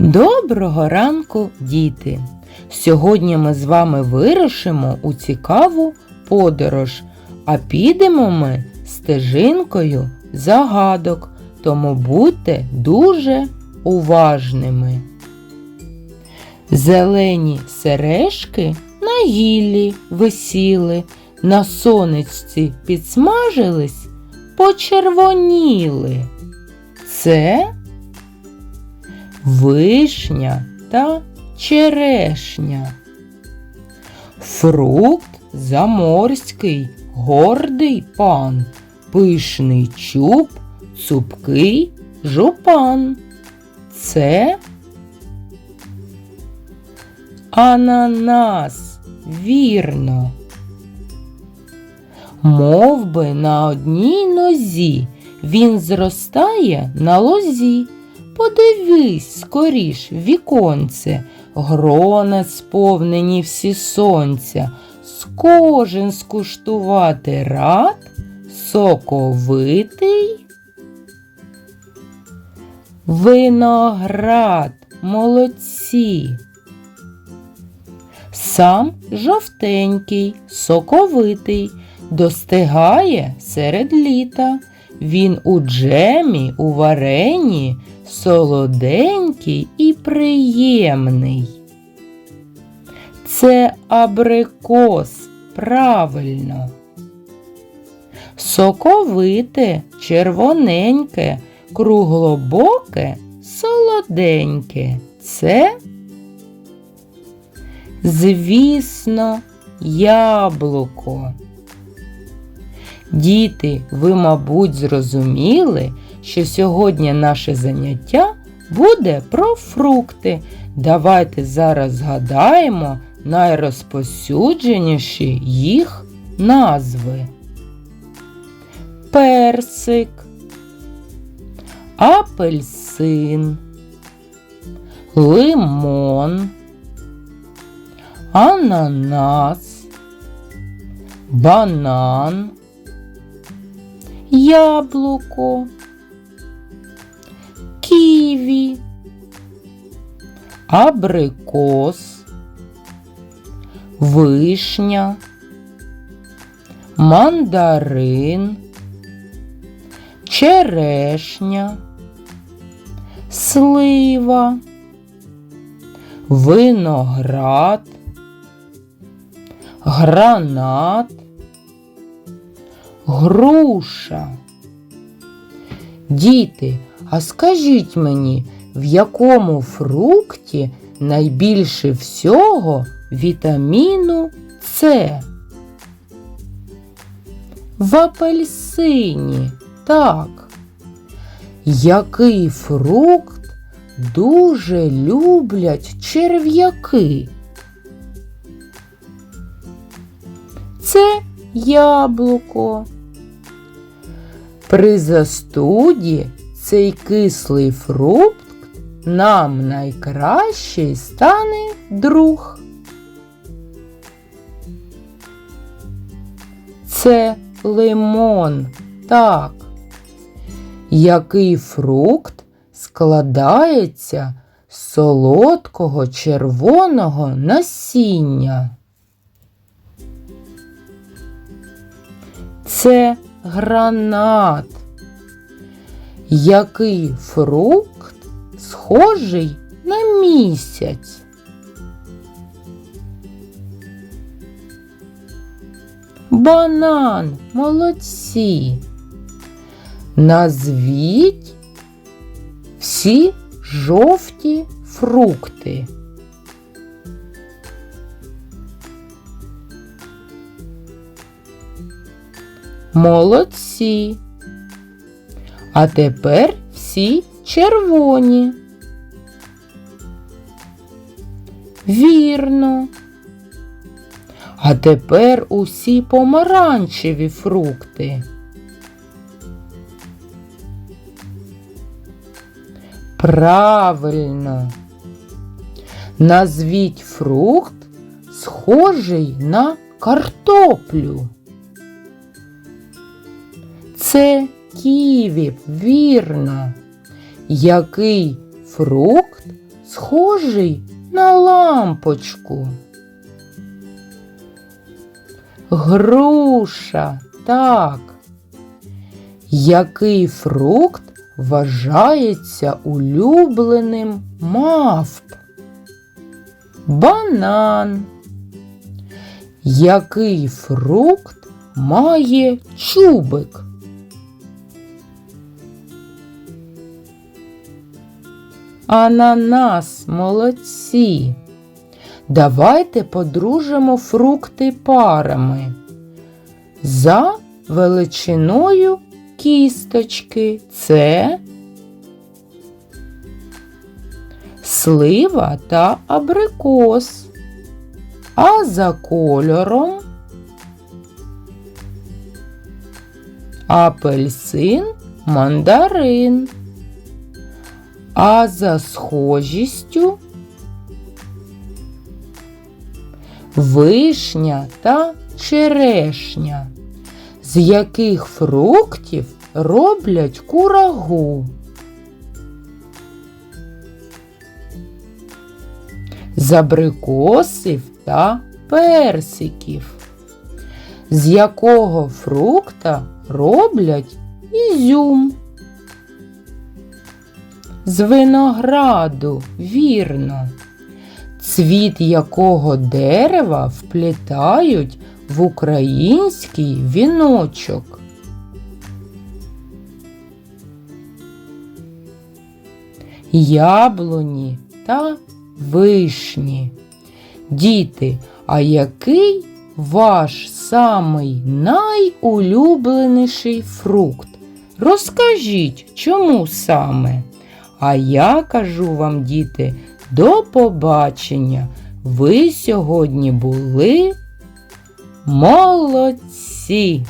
Доброго ранку, діти! Сьогодні ми з вами вирушимо у цікаву подорож, а підемо ми стежинкою загадок, тому будьте дуже уважними. Зелені сережки на гіллі висіли, на сонечці підсмажились, почервоніли. Це вишня та черешня. Фрукт заморський, гордий пан, пишний чуб, цупкий жупан. Це ананас, вірно. Мов би на одній нозі він зростає на лозі. Подивись скоріш віконце, грона сповнені всі сонця, з кожен скуштувати рад, соковитий. Виноград, молодці. Сам жовтенький, соковитий, достигає серед літа. Він у джемі, у варенні, солоденький і приємний. Це абрикос, правильно. Соковите, червоненьке, круглобоке, солоденьке. Це, звісно, яблуко. Діти, ви, мабуть, зрозуміли, що сьогодні наше заняття буде про фрукти. Давайте зараз згадаємо найрозпосюдженіші їх назви. Персик, апельсин, лимон, ананас, банан яблуко, ківі, абрикос, вишня, мандарин, черешня, слива, виноград, гранат, груша. Діти, а скажіть мені, в якому фрукті найбільше всього вітаміну С? В апельсині, так. Який фрукт дуже люблять черв'яки? Це яблуко. При застуді цей кислий фрукт нам найкращий стане друг. Це лимон, так. Який фрукт складається з солодкого червоного насіння? Це гранат. Який фрукт схожий на місяць? Банан, молодці. Назвіть всі жовті фрукти. Молодці. А тепер всі червоні. Вірно. А тепер усі помаранчеві фрукти. Правильно. Назвіть фрукт, схожий на картоплю. Це ківі, вірно. Який фрукт схожий на лампочку? Груша, так. Який фрукт вважається улюбленим мавп? Банан. Який фрукт має чубик? Ананас, молодці. Давайте подружимо фрукти парами. За величиною кісточки це слива та абрикос. А за кольором апельсин, мандарин. А за схожістю вишня та черешня, з яких фруктів роблять курагу. З абрикосів та персиків, з якого фрукта роблять ізюм. З винограду, вірно, цвіт якого дерева вплітають в український віночок. Яблуні та вишні. Діти, а який ваш самий найулюбленіший фрукт? Розкажіть, чому саме? А я кажу вам, діти, до побачення. Ви сьогодні були молодці!